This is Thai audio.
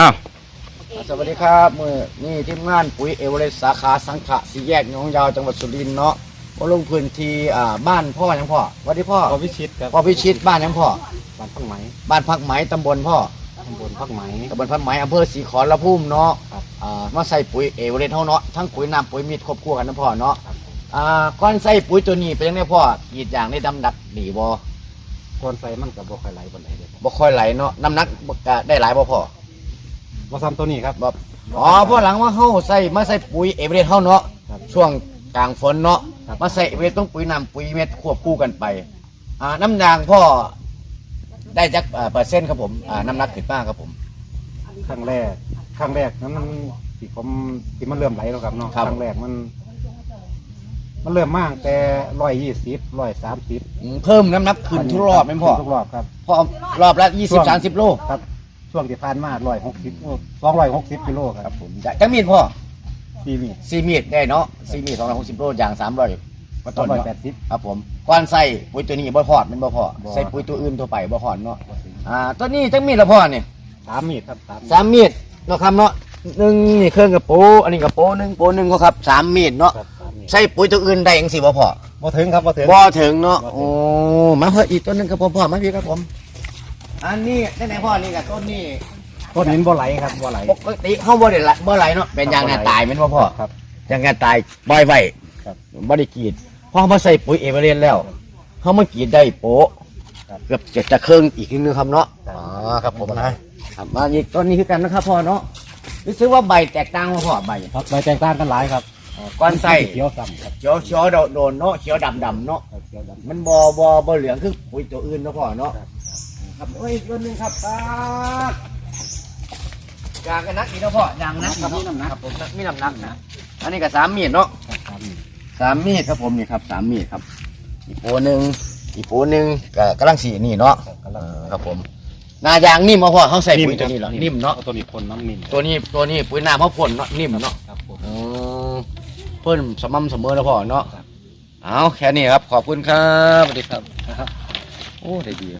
อ้าวสวัสดีครับมือนี่ทีมงานปุ๋ยเอเวอเรสต์สาขาสังขะสีแยกหนองยาวจังหวัดสุรินทร์เนาะมาลงพื้นที่อ่าบ้านพ่อยังพ่อสวัสดีพ่อพอพิชิตครับพ่อพิชิตบ้านยังพ่อบ้านพักไหมบ้านพักไหมตำบลพ่อตำบลพักไหมตำบลพักไหมอำเภอศรีขอรพุ่มเนาะครับอ่ามาใส่ปุ๋ยเอเวอเรสต์เท่าเนาะทั้งปุ๋ยน้ำปุ๋ยมีดครบครัวกันนะพ่อเนาะครับอ่าก้อนใส่ปุ๋ยตัวนี้เป็นยังไงพ่อกรีดอย่างได้ดำหนักดีบ่ควรใส่มันกับบ่ค่อยไหลบนไหนเลยครับบ่ค่อยไหลเนาะน้ำหนักบ่ก็ได้หลายบ่พ่อ บ่ซ้ำตัวนี้ครับ แบบอ๋อพอหลังว่าเฮาใส่มาใส่ปุ๋ยเอเวอเรสต์เฮาเนาะครับช่วงกลางฝนเนาะครับ มาใส่เอเวอเรสต์ต้องปุ๋ยน้ำปุ๋ยเม็ดควบคู่กันไปอ่าน้ำยางพ่อได้จักอ่าเปอร์เซ็นต์ครับผมอ่าน้ำหนักขึ้นมากครับผม ครั้งแรกครั้งแรกนั้นมันที่ผมที่มันเริ่มไหลแล้วครับเนาะครับครั้งแรกมัน มันเริ่มมากแต่ร้อยยี่สิบร้อยสามสิบอืมเพิ่มน้ำหนักขึ้นทุกรอบไหมพ่อทุกรอบครับ พ่อรอบละยี่สิบสามสิบโล ครับ ช่วงที่ผ่านมาร้อยหกสิบสองร้อยหกสิบกิโลคครัรับบผมจะจักมีดพ่อซีมีซีมีดได้เนาะซีมีดสองร้อยหกสิบโลอย่างสามร้อยก็สอต้งนร้อยเนาะแปดสิบ ครับผมก่อนใส่ปุ๋ยตัวนี้บ่พอดแมันบ่พอบ่ ใส่ปุ๋ยตัวอื่นตัวไปบ่พอดเนาะอ่าตัวนี้จักมีดละพ่อเนี่ย สามมีดครับสามสามมีดเนาะครับเนาะหนึ่งนี่เครื่องกระโปอันนี้กระโปหนึ่งโปหนึ่งก็ครับสามมีดเนาะครับสามมีด ใช้ปุ๋ยตัวอื่นได้ยังสิบ่พอบ่ถึงครับบ่ถึง บ่ถึงเนาะบ่ถึง โอ้มาเพิ่มอีกต้นหนึงครับพ่อพ่อมาพี่ครับผม อันนี้ได้ไหนพ่อนี่กับต้นนี้ต้นนี้บ่ไหลครับบ่ไหลปกติเขาบ่ได้ละบ่ไหลเนาะเป็นยางงานตายแม่นบ่พ่อครับยางงานตายปล่อยไว้ครับบ่ได้กรีดพอเขามาใส่ปุ๋ยเอเวอเรสต์แล้วเขามากรีดได้โปะครับเกือบจะจะเครื่องอีกนิดนึงครับเนาะครับอ๋อครับผมนะครับมาอีกต้นนี้คือกันนะครับพ่อเนาะรู้สึกว่าใบแตกต่างว่าพ่อใบครับใบแตกต่างกันหลายครับก้อนไส้เขียวซ้ำครับเขียวเขียวโดดโดนเนาะเขียวดำดำเนาะเขียวดำมันบอบอบอเหลืองคือปุ๋ยตัวอื่นเนาะพ่อเนาะ ครับครับเอ้ยตัวหนึงครับตาดยางกันนักอีกเนาะพ่อยางนักครับมีน้ำหนักครับผมมีน้ำหนักนะอันนี้ก็สามมีดเนาะครับสามมีดสามมีดครับผมนี่ครับสามมีดครับ อีกโปหนึ่งอีกโปหนึ่งก็กำลังสีนี่เนาะครับกำลัเองอครับผมหนายางนิ่มมาพ่อเขาใส่ปุ๋ยตัวนี้เหรอนิ่มเนาะตัวนี้พ่นน้ำนิ่มตัวนี้ตัวนี้ปุ๋ยน้ำเขาพ่นเนาะนิ่มเนาะครับผมอืมเพิ่นสม่ำเสมอแล้วพ่อเนาะครับเอาแค่นี้ครับขอบคุณครับสวัสดีครับโอ้ได้ดี